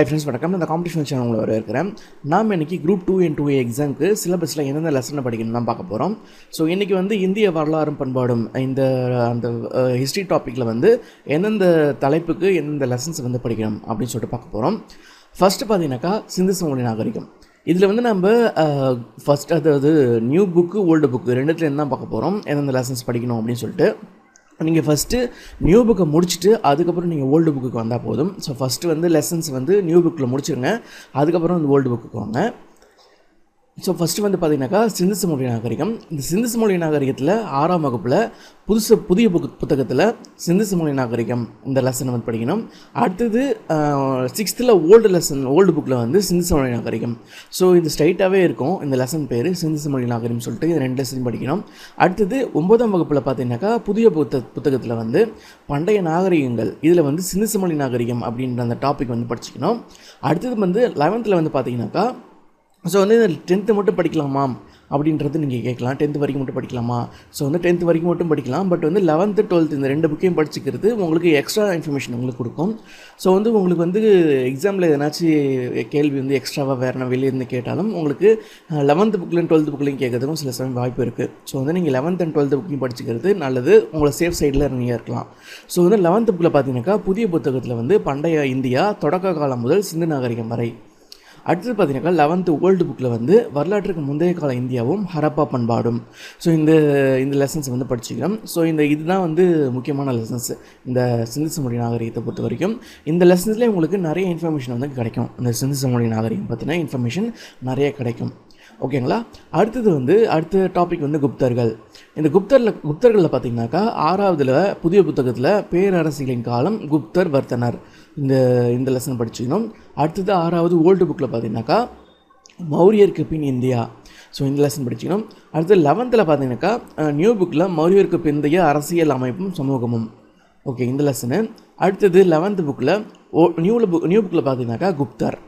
Hi friends வணக்கம். இந்த competition channel உங்களை வரவேற்கிறேன் இருக்கிறேன். நாம் இன்றைக்கி group two and two A எக்ஸாமுக்கு சிலபஸில் எந்தெந்த லெசனை படிக்கணும் தான் பார்க்க போகிறோம் ஸோ இன்றைக்கி வந்து இந்திய வரலாறும் பண்பாடும் இந்த அந்த ஹிஸ்ட்ரி டாப்பிக்கில் வந்து எந்தெந்த தலைப்புக்கு எந்தெந்த லெசன்ஸ் வந்து படிக்கணும் அப்படின்னு சொல்லிட்டு பார்க்க போகிறோம் ஃபஸ்ட்டு பார்த்தீங்கன்னாக்கா சிந்து சமவெளி நாகரிகம். இதில் வந்து நம்ம ஃபஸ்ட் அதாவது நியூ புக்கு ஓல்டு புக்கு ரெண்டுத்துலேருந்து தான் பார்க்க போகிறோம் எந்தெந்த லெசன்ஸ் படிக்கணும் அப்படின்னு சொல்லிட்டு. நீங்கள் ஃபஸ்ட்டு நியூ புக்கை முடிச்சுட்டு அதுக்கப்புறம் நீங்கள் ஓல்டு புக்குக்கு வந்தால் போதும். ஸோ ஃபஸ்ட்டு வந்து லெசன்ஸ் வந்து நியூ புக்கில் முடிச்சுருங்க. அதுக்கப்புறம் வந்து ஓல்டு புக்குக்கு வாங்க. ஸோ ஃபஸ்ட்டு வந்து பார்த்தீங்கன்னாக்கா சிந்துசு மொழி நாகரிகம். இந்த சிந்துசு மொழி நாகரிகத்தில் ஆறாம் வகுப்பில் புதுசு புதிய புக்கு புத்தகத்தில் சிந்துசு மொழி நாகரிகம் இந்த லெசன் வந்து படிக்கணும். அடுத்தது சிக்ஸ்த்தில் ஓல்டு லெசன் ஓல்டு புக்கில் வந்து சிந்துசு மொழி நாகரிகம். ஸோ இது ஸ்ட்ரைட்டாகவே இருக்கும். இந்த லெசன் பேர் சிந்துசு மொழி நாகரிகம் சொல்லிட்டு இது ரெண்டு லெசன் படிக்கணும். அடுத்தது ஒன்பதாம் வகுப்பில் பார்த்தீங்கன்னாக்கா புதிய புத்த புத்தகத்தில் வந்து பண்டைய நாகரிகங்கள் இதில் வந்து சிந்துசு மொழி நாகரிகம் அப்படின்ற அந்த டாபிக் வந்து படிச்சுக்கணும். அடுத்தது வந்து லெவன்த்தில் வந்து பார்த்தீங்கன்னாக்கா ஸோ வந்து டென்த்து மட்டும் படிக்கலாமா? அப்படின்றது நீங்கள் கேட்கலாம். டென்த்து வரைக்கும் மட்டும் படிக்கலாமா? ஸோ வந்து டென்த்து வரைக்கும் மட்டும் படிக்கலாம். பட் வந்து லெவன்த்து டுவெல்த்து இந்த ரெண்டு புக்கையும் படிச்சுக்கிறது உங்களுக்கு எக்ஸ்ட்ரா இன்ஃபர்மேஷன் உங்களுக்கு கொடுக்கும். ஸோ வந்து உங்களுக்கு வந்து எக்ஸாமில் எதனாச்சும் கேள்வி வந்து எக்ஸ்ட்ராவாக வேறு வெளியே இருந்து கேட்டாலும் உங்களுக்கு லெவன்த்து புக்லையும் டுவெல்த்து புக்லையும் கேட்கறதுக்கும் சில சமயம் வாய்ப்பு இருக்குது ஸோ வந்து நீங்கள் லெவன்த் அண்ட் டுவெல்த்து புக்கையும் படிச்சுக்கிறது நல்லது. உங்களை சேஃப் சைடில் நீங்கள் இருக்கலாம். ஸோ வந்து லெவன்த்து புக்கில் பார்த்தீங்கன்னாக்கா புதிய புத்தகத்தில் வந்து பண்டைய இந்தியா தொடக்க காலம் முதல் சிந்து நாகரிகம் வரை அடுத்தது பார்த்தீங்கன்னா லெவன்த்து வேர்ல்டு புக்கில் வந்து வரலாற்றுக்கு முந்தைய கால இந்தியாவும் ஹரப்பா பண்பாடும். ஸோ இந்த இந்த லெசன்ஸ் வந்து படிச்சுக்கிறோம். ஸோ இந்த இதுதான் வந்து முக்கியமான லெசன்ஸ் இந்த சிந்து சமொழி நாகரிகத்தை பொறுத்த வரைக்கும் இந்த லெசன்ஸ்லேயே உங்களுக்கு நிறைய இன்ஃபர்மேஷன் வந்து கிடைக்கும். இந்த சிந்து சமொழி நாகரிகம் பற்றின இன்ஃபர்மேஷன் நிறைய கிடைக்கும். ஓகேங்களா? அடுத்தது வந்து அடுத்த டாபிக் வந்து குப்தர்கள். இந்த குப்தரில் குப்தர்களில் பார்த்தீங்கன்னாக்கா ஆறாவதுல புதிய புத்தகத்தில் பேரரசிகளின் காலம் குப்தர் வர்த்தனர். இந்த இந்த லெசன் படிச்சுக்கணும் அடுத்தது ஆறாவது ஓல்டு புக்கில் பார்த்தீங்கன்னாக்கா மௌரியருக்கு பின் இந்தியா. ஸோ இந்த லெசன் படிச்சுக்கணும் அடுத்து லெவன்த்தில் பார்த்தீங்கன்னாக்கா நியூ புக்கில் மௌரியருக்கு பிந்தைய அரசியல் அமைப்பும் சமூகமும். ஓகே இந்த லெசனு அடுத்தது லெவன்த்து புக்கில் ஓ நியூ புக் நியூ புக்கில் பார்த்தீங்கன்னாக்கா குப்தர்.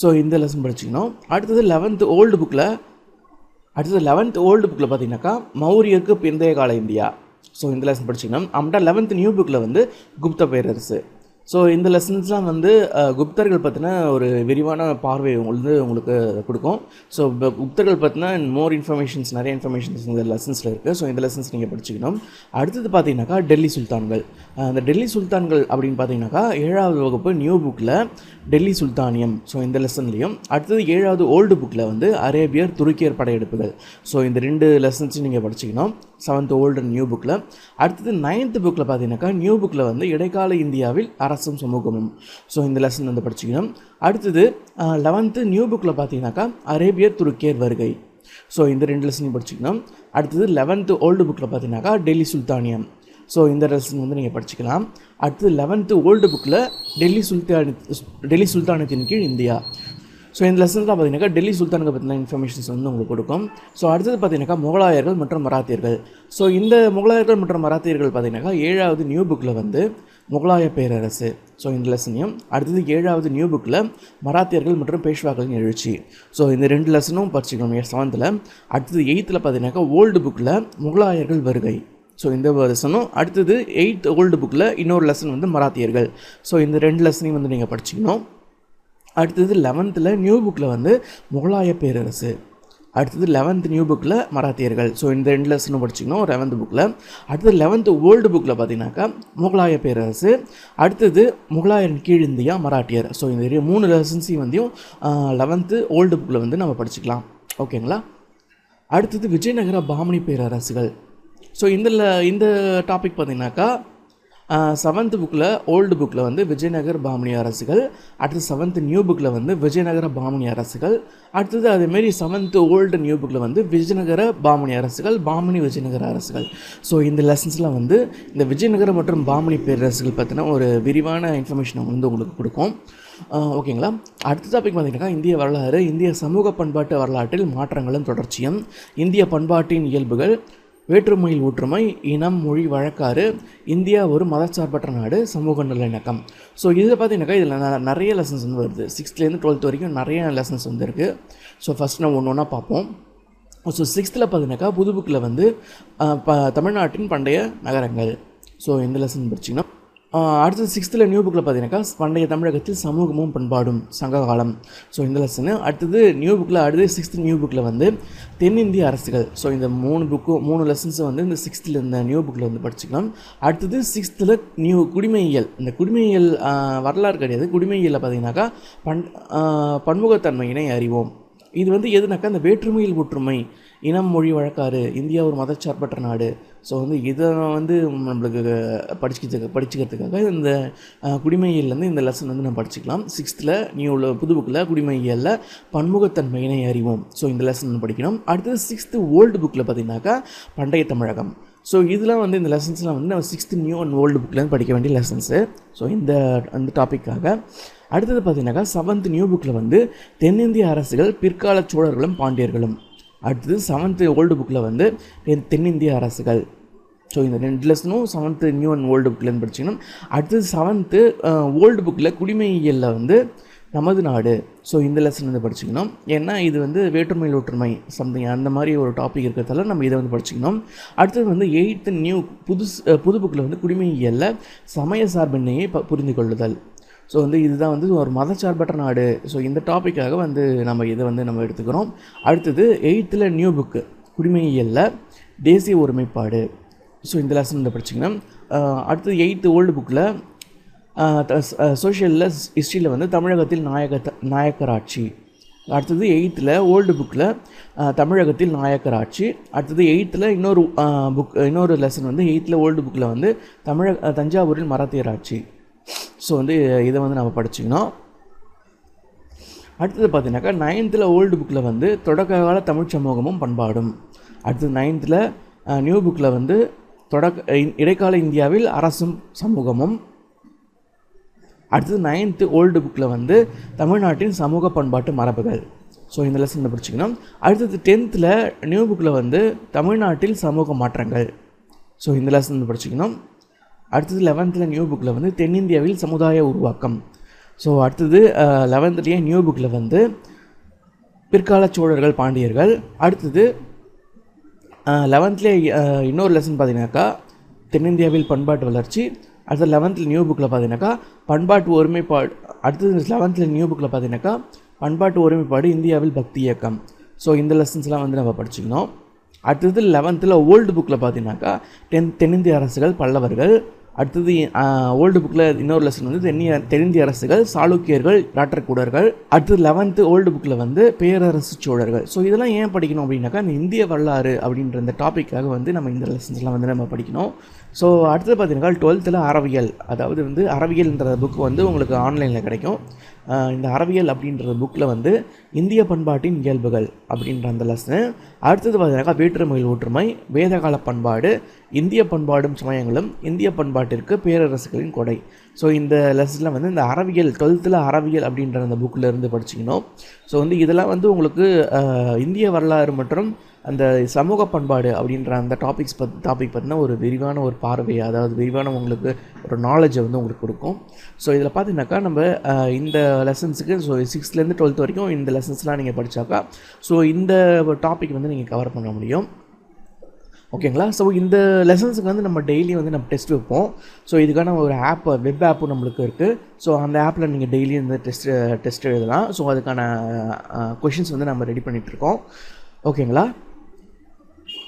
ஸோ இந்த லெசன் படிச்சுக்கணும். அடுத்தது லெவன்த்து ஓல்டு புக்கில் அடுத்தது லெவன்த் ஓல்டு புக்கில் பார்த்தீங்கன்னாக்கா மௌரியருக்கு பிந்தைய கால இந்தியா. ஸோ இந்த லெசன் படிச்சுக்கணும். அம்டா லெவன்த் நியூ புக்கில் வந்து குப்த பேரரசு. ஸோ இந்த லெசன்ஸ்லாம் வந்து குப்தர்கள் பற்றின ஒரு விரிவான பார்வை வந்து உங்களுக்கு கொடுக்கும். ஸோ குப்தர்கள் பற்றின மோர் இன்ஃபர்மேஷன்ஸ் நிறைய இன்ஃபர்மேஷன்ஸ் இந்த லெசன்ஸில் இருக்குது ஸோ இந்த லெசன்ஸ் நீங்கள் படிச்சுக்கணும். அடுத்தது பார்த்தீங்கன்னாக்கா டெல்லி சுல்தான்கள். அந்த டெல்லி சுல்தான்கள் அப்படின்னு பார்த்தீங்கன்னாக்கா ஏழாவது வகுப்பு நியூ புக்கில் டெல்லி சுல்தானியம். ஸோ இந்த லெசன்லேயும் அடுத்தது ஏழாவது ஓல்டு புக்கில் வந்து அரேபியர் துருக்கியர் படையெடுப்புகள். ஸோ இந்த ரெண்டு லெசன்ஸும் நீங்கள் படிச்சுக்கணும். செவன்த் ஓல்டு நியூ புக்கில் அடுத்தது நைன்த்து புக்கில் பார்த்தீங்கன்னாக்கா நியூ புக்கில் வந்து இடைக்கால இந்தியாவில் அரசும் சமூகமும். ஸோ இந்த லெசன் வந்து படிச்சுக்கணும். அடுத்தது லெவன்த்து நியூ புக்கில் பார்த்தீங்கன்னாக்கா அரேபியர் துருக்கியர் வருகை. ஸோ இந்த ரெண்டு லெசனையும் படிச்சுக்கணும். அடுத்தது லெவன்த்து ஓல்டு புக்கில் பார்த்தீங்கன்னாக்கா டெல்லி சுல்தானியம். ஸோ இந்த லெசன் வந்து நீங்கள் படிச்சுக்கலாம். அடுத்தது லெவன்த்து ஓல்டு புக்கில் டெல்லி சுல்தானி டெல்லி சுல்தானத்தின் கீழ் இந்தியா. ஸோ இந்த லெசன்ஸ் பார்த்தீங்கன்னா டெல்லி சுல்தானுக்கு பற்றின இன்ஃபர்மேஷன்ஸ் வந்து உங்களுக்கு கொடுக்கும். ஸோ அடுத்தது பார்த்தீங்கன்னாக்கா முகலாயர்கள் மற்றும் மராத்தியர்கள். ஸோ இந்த முகலாயர்கள் மற்றும் மராத்தியர்கள் பார்த்தீங்கன்னாக்கா ஏழாவது நியூ புக்கில் வந்து முகலாய பேரரசு. ஸோ இந்த லெசனையும் அடுத்தது ஏழாவது நியூ புக்கில் மராத்தியர்கள் மற்றும் பேஷ்வாக்களின் எழுச்சி. ஸோ இந்த ரெண்டு லெசனும் படிச்சுக்கணும். செவன்த்தில் அடுத்தது எயித்தில் பார்த்தீங்கன்னாக்கா ஓல்டு புக்கில் முகலாயர்கள் வருகை. ஸோ இந்த லெசனும் அடுத்தது எயித் ஓல்டு புக்கில் இன்னொரு லெசன் வந்து மராத்தியர்கள். ஸோ இந்த ரெண்டு லெசனையும் வந்து நீங்கள் படிச்சுக்கணும். அடுத்தது லெவன்த்தில் நியூ புக்கில் வந்து முகலாய பேரரசு. அடுத்தது லெவன்த் நியூ புக்கில் மராத்தியர்கள். ஸோ இந்த ரெண்டு லெசனும் படிச்சிக்கணும். லெவன்த் புக்கில் அடுத்தது லெவன்த்து ஓல்டு புக்கில் பார்த்தீங்கன்னாக்கா முகலாய பேரரசு. அடுத்தது முகலாயன் கீழ் இந்தியா மராட்டியர். ஸோ இந்த மூணு லெசன்ஸையும் வந்தியும் லெவன்த்து ஓல்டு புக்கில் வந்து நம்ம படிச்சுக்கலாம். ஓகேங்களா அடுத்தது விஜயநகர பாமணி பேரரசுகள். ஸோ இந்த இந்த டாபிக் பார்த்தீங்கன்னாக்கா செவன்த் புக்கில் ஓல்டு புக்கில் வந்து விஜயநகர் பாமணி அரசுகள் அடுத்து செவன்த் நியூ புக்கில் வந்து விஜயநகர பாமணி அரசுகள் அடுத்தது அதேமாரி செவன்த்து ஓல்டு நியூ புக்கில் வந்து விஜயநகர பாமணி அரசுகள் பாமணி விஜயநகர அரசுகள். ஸோ இந்த லெசன்ஸ்லாம் வந்து இந்த விஜயநகர மற்றும் பாமணி பேரரசுகள் பற்றின ஒரு விரிவான இன்ஃபர்மேஷனை வந்து உங்களுக்கு கொடுக்கும். ஓகேங்களா அடுத்த டாபிக் பார்த்தீங்கன்னா இந்திய வரலாறு இந்திய சமூக பண்பாட்டு வரலாற்றில் மாற்றங்களும் தொடர்ச்சியும் இந்திய பண்பாட்டின் இயல்புகள் வேற்றுமையில் ஒற்றுமை இனம் மொழி வழக்காறு இந்தியா ஒரு மதச்சார்பற்ற நாடு சமூக நல்லிணக்கம். ஸோ இதில் பார்த்தீங்கன்னாக்கா இதில் நிறைய லெசன்ஸ் வந்து வருது. சிக்ஸ்த்லேருந்து டுவெல்த் வரைக்கும் நிறைய லெசன்ஸ் வந்து இருக்குது ஸோ ஃபஸ்ட் நம்ம ஒன்று ஒன்றா பார்ப்போம். ஸோ சிக்ஸ்த்தில் பார்த்தீங்கன்னாக்கா புது புக்கில் வந்து ப தமிழ்நாட்டின் பண்டைய நகரங்கள். ஸோ இந்த லெசன் படிச்சிங்கன்னா அடுத்தது சிக்ஸ்த்தில் நியூ புக்கில் பார்த்தீங்கன்னாக்கா பண்டைய தமிழகத்தில் சமூகமும் பண்பாடும் சங்க காலம் ஸோ இந்த லெசனு அடுத்தது நியூ புக்கில் அடுத்தது சிக்ஸ்த் நியூ புக்கில் வந்து தென்னிந்திய அரசுகள். ஸோ இந்த மூணு புக்கும் மூணு லெசன்ஸை வந்து இந்த சிக்ஸ்த்தில் இந்த நியூ புக்கில் வந்து படிச்சுக்கலாம். அடுத்தது சிக்ஸ்த்தில் நியூ குடிமையியல். இந்த குடிமையியல் வரலாறு கிடையாது. குடிமையியலில் பார்த்தீங்கன்னாக்கா பண் பன்முகத்தன்மையினை அறிவோம். இது வந்து எதுனாக்கா இந்த வேற்றுமையில் ஒற்றுமை இனம் மொழி வழக்காறு இந்தியா ஒரு மதச்சார்பற்ற நாடு ஸோ வந்து இதை வந்து நம்மளுக்கு படிச்சுக்க படிச்சுக்கிறதுக்காக இந்த குடிமையிலேருந்து குடிமையியல்லேருந்து இந்த லெசன் வந்து நம்ம படிச்சுக்கலாம். சிக்ஸ்த்தில் நியூ புது புக்கில் குடிமையியலில் பன்முகத்தன்மையினை அறிவோம். ஸோ இந்த லெசன் படிக்கணும். அடுத்தது சிக்ஸ்த்து ஓல்டு புக்கில் பார்த்தீங்கன்னாக்கா பண்டைய தமிழகம். ஸோ இதெல்லாம் வந்து இந்த லெசன்ஸ்லாம் வந்து நம்ம சிக்ஸ்த்து நியூ அண்ட் ஓல்டு புக்லேருந்து படிக்க வேண்டிய லெசன்ஸு ஸோ இந்த அந்த டாப்பிக்காக அடுத்தது பார்த்தீங்கன்னாக்கா செவன்த் நியூ புக்கில் வந்து தென்னிந்திய அரசுகள் பிற்கால சோழர்களும் பாண்டியர்களும். அடுத்தது செவன்த்து ஓல்டு புக்கில் வந்து தென்னிந்திய அரசுகள். ஸோ இந்த ரெண்டு லெசனும் செவன்த்து நியூ அண்ட் ஓல்டு புக்லேருந்து படிச்சிங்கன்னா அடுத்தது செவன்த்து ஓல்டு புக்கில் குடிமையியலில் வந்து நமது நாடு. ஸோ இந்த லெசன் வந்து படிச்சுக்கணும். ஏன்னா இது வந்து வேற்றுமையில் ஒற்றுமை சம்திங் அந்த மாதிரி ஒரு டாபிக் இருக்கிறதால நம்ம இதை வந்து படிச்சுக்கணும். அடுத்தது வந்து எயித்து நியூ புதுசு புது புக்கில் வந்து குடிமையியலில் சமய சார்பின்மையை ப புரிந்து கொள்ளுதல் ஸோ வந்து இதுதான் வந்து ஒரு மதச்சார்பற்ற நாடு. ஸோ இந்த டாப்பிக்காக வந்து நம்ம இதை வந்து நம்ம எடுத்துக்கிறோம். அடுத்தது எயித்தில் நியூ புக்கு குடிமையியலில் தேசிய ஒருமைப்பாடு. ஸோ இந்த லெசன் வந்து படிச்சிங்கன்னா அடுத்தது எயித்து ஓல்டு புக்கில் சோஷியலில் ஹிஸ்ட்ரியில் வந்து தமிழகத்தில் நாயக நாயக்கராட்சி. அடுத்தது எயித்தில் ஓல்டு புக்கில் தமிழகத்தில் நாயக்கராட்சி. அடுத்தது எயித்தில் இன்னொரு புக் இன்னொரு லெசன் வந்து எயித்தில் ஓல்டு புக்கில் வந்து தமிழக தஞ்சாவூரில் மராத்தியராட்சி. ஸோ வந்து இதை வந்து நம்ம படிச்சுக்கணும். அடுத்தது பார்த்தீங்கன்னாக்கா நைன்த்தில் ஓல்டு புக்கில் வந்து தொடக்க கால தமிழ் சமூகமும் பண்பாடும். அடுத்தது நைன்த்தில் நியூ புக்கில் வந்து தொடக்க இடைக்கால இந்தியாவில் அரசும் சமூகமும். அடுத்தது நைன்த்து ஓல்டு புக்கில் வந்து தமிழ்நாட்டின் சமூக பண்பாட்டு மரபுகள். ஸோ இந்த லெசன் படிச்சுக்கணும். அடுத்தது டென்த்தில் நியூ புக்கில் வந்து தமிழ்நாட்டில் சமூக மாற்றங்கள். ஸோ இந்த லெசன் படிச்சுக்கணும். அடுத்தது லெவன்த்தில் நியூ புக்கில் வந்து தென்னிந்தியாவில் சமுதாய உருவாக்கம். ஸோ அடுத்தது லெவன்த்துலேயே நியூ புக்கில் வந்து பிற்கால சோழர்கள் பாண்டியர்கள். அடுத்தது லெவன்த்லேயே இன்னொரு லெசன் பார்த்தீங்கன்னாக்கா தென்னிந்தியாவில் பண்பாட்டு வளர்ச்சி. அடுத்தது லெவன்த்தில் நியூ புக்கில் பார்த்தீங்கன்னாக்கா பண்பாட்டு ஒருமைப்பாடு அடுத்தது லெவன்த்தில் நியூ புக்கில் பார்த்தீங்கன்னாக்கா பண்பாட்டு ஒருமைப்பாடு இந்தியாவில் பக்தி இயக்கம். ஸோ இந்த லெசன்ஸ்லாம் வந்து நம்ம படிச்சுக்கணும். அடுத்தது லெவன்த்தில் ஓல்டு புக்கில் பார்த்தீங்கன்னாக்கா தென் தென்னிந்திய அரசுகள் பல்லவர்கள். அடுத்தது ஓல்டு புக்கில் இன்னொரு லெசன் வந்து தென்னிய தென்னிந்திய அரசுகள் சாளுக்கியர்கள் ராட்டர்கூடர்கள் அடுத்தது லெவன்த்து ஓல்டு புக்கில் வந்து பேரரசு சோழர்கள். ஸோ இதெல்லாம் ஏன் படிக்கணும் அப்படின்னாக்கா இந்த இந்திய வரலாறு அப்படின்ற இந்த டாப்பிக்காக வந்து நம்ம இந்த லெசன்ஸ்லாம் வந்து நம்ம படிக்கணும். ஸோ அடுத்தது பார்த்தீங்கன்னா டுவெல்த்தில் அறவியல். அதாவது வந்து அறவியல்ன்ற புக் வந்து உங்களுக்கு ஆன்லைனில் கிடைக்கும். இந்த அறவியல் அப்படின்ற புக்கில் வந்து இந்திய பண்பாட்டின் இயல்புகள் அப்படின்ற அந்த லெசனு அடுத்தது பார்த்தீங்கன்னாக்கா வேற்றுமையில் ஒற்றுமை வேதகால பண்பாடு இந்திய பண்பாடும் சமயங்களும் இந்திய பண்பாட்டிற்கு பேரரசுகளின் கொடை. ஸோ இந்த லெசனில் வந்து இந்த அறவியல் டுவெல்த்தில் அறவியல் அப்படின்ற அந்த புக்கில் இருந்து படிச்சிக்கணும். ஸோ வந்து இதெல்லாம் வந்து உங்களுக்கு இந்திய வரலாறு மற்றும் அந்த சமூக பண்பாடு அப்படின்ற அந்த டாபிக்ஸ் பத் டாபிக் பார்த்தீங்கன்னா ஒரு விரிவான ஒரு பார்வை அதாவது விரிவான உங்களுக்கு ஒரு நாலேஜை வந்து உங்களுக்கு கொடுக்கும். ஸோ இதில் பார்த்தீங்கன்னாக்கா நம்ம இந்த லெசன்ஸுக்கு ஸோ சிக்ஸ்த்லேருந்து டுவெல்த் வரைக்கும் இந்த லெசன்ஸ்லாம் நீங்கள் படித்தாக்கா ஸோ இந்த டாபிக் வந்து நீங்கள் கவர் பண்ண முடியும். ஓகேங்களா? ஸோ இந்த லெசன்ஸுக்கு வந்து நம்ம டெய்லி வந்து நம்ம டெஸ்ட் வைப்போம். ஸோ இதுக்கான ஒரு ஆப் வெப் ஆப்பும் நம்மளுக்கு இருக்குது ஸோ அந்த ஆப்பில் நீங்கள் டெய்லி இந்த டெஸ்ட் டெஸ்ட் எழுதலாம். ஸோ அதுக்கான கொஷின்ஸ் வந்து நம்ம ரெடி பண்ணிகிட்ருக்கோம் ஓகேங்களா?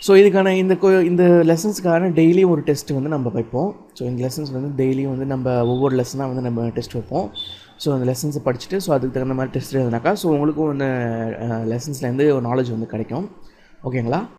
ஸோ இதுக்கான இந்த கோ இந்த லெசன்ஸ்க்கான டெய்லியும் ஒரு டெஸ்ட் வந்து நம்ம வைப்போம். ஸோ இந்த லெசன்ஸ் வந்து டெய்லியும் வந்து நம்ம ஒவ்வொரு லெசனாக வந்து நம்ம டெஸ்ட் வைப்போம். ஸோ அந்த லெசன்ஸை படிச்சுட்டு ஸோ அதுக்கு தகுந்த மாதிரி டெஸ்ட் எழுதுனாக்கா ஸோ உங்களுக்கும் வந்து லெசன்ஸ்லேருந்து ஒரு நாலேஜ் வந்து கிடைக்கும். ஓகேங்களா